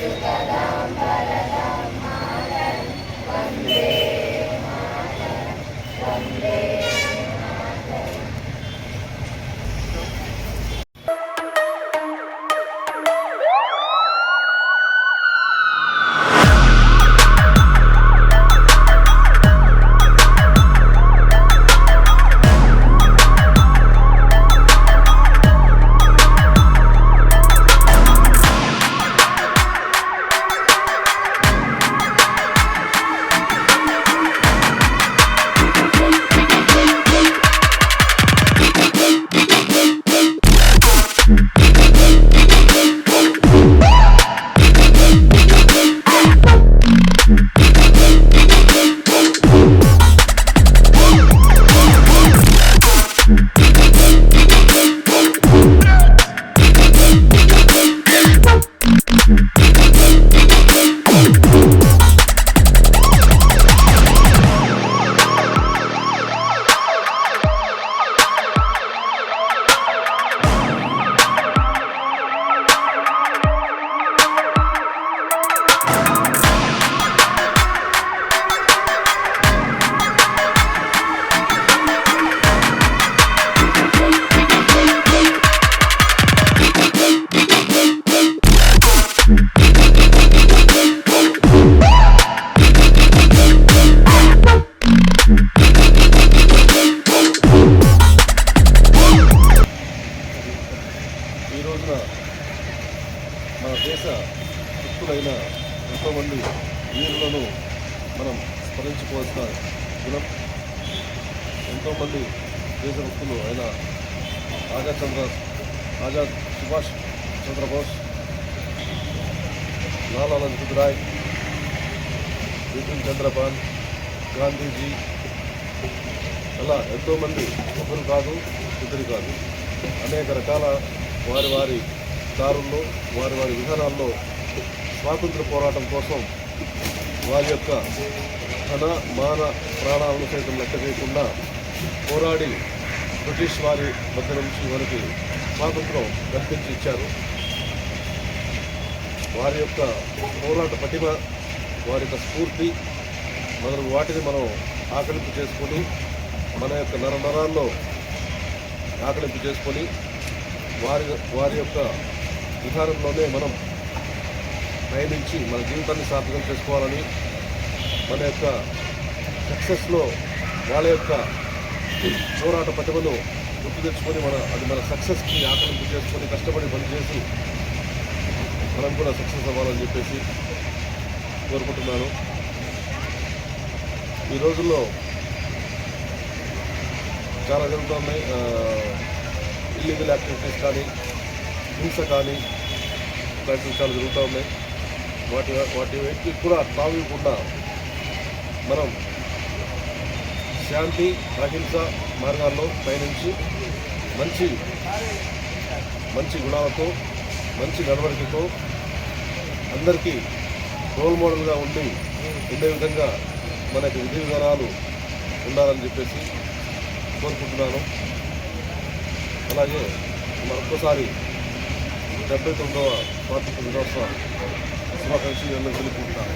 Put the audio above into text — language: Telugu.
Thank you. మన దేశ భక్తులైన ఎంతోమంది వీరులను మనం స్మరించుకోవాల్సిన గుణం ఎంతోమంది దేశభక్తులు అయిన ఆజాద్ చంద్ర ఆజాద్ సుభాష్ చంద్రబోస్ లాలా లజపత్ రాయ్ బిపిన్ చంద్రపాల్ గాంధీజీ అలా ఎంతోమంది ఒకరు కాదు ఇద్దరు కాదు. అనేక రకాల వారి వారి దారుల్లో వారి వారి విధానాల్లో స్వాతంత్ర పోరాటం కోసం వారి యొక్క ధన మాన ప్రాణాలను సైతం లెక్క చేయకుండా పోరాడి బ్రిటిష్ వారి మధ్య నుంచి మనకి స్వాతంత్రం కల్పించి ఇచ్చారు. వారి యొక్క పోరాట పటిమ వారి యొక్క స్ఫూర్తి మొదలు వాటిని మనం ఆకలింపు చేసుకొని మన యొక్క నర నరాల్లో ఆకలింపు చేసుకొని వారి వారి యొక్క విధానంలోనే మనం పయనించి మన జీవితాన్ని సార్థకం చేసుకోవాలని మన యొక్క సక్సెస్లో వాళ్ళ యొక్క పోరాట పటిమను గుర్తు తెచ్చుకొని మన అది మన సక్సెస్కి ఆకలింపు చేసుకొని కష్టపడి పనిచేసి మనం కూడా సక్సెస్ అవ్వాలని చెప్పేసి కోరుకుంటున్నాను. ఈ రోజుల్లో చాలా జరుగుతున్నాయి ఇల్లీగల్ యాక్టివిటీస్ కానీ హింస కానీ ఇలాంటి విషయాలు జరుగుతూ ఉన్నాయి. వాటి వాటి వ్యక్తికి కూడా తావివ్వకుండా మనం శాంతి అహింస మార్గాల్లో పయనించి మంచి మంచి గుణాలతో మంచి నడవడికతో అందరికీ రోల్ మోడల్గా ఉండి ఉండే విధంగా మనకి విధి విధానాలు ఉండాలని చెప్పేసి కోరుకుంటున్నాను. అలాగే మరొకసారి డెబ్బై తొమ్మిదవ స్వాతంత్ర దినోత్సవ శుభాకాంక్షలు అందరూ తెలుపుకుంటున్నాను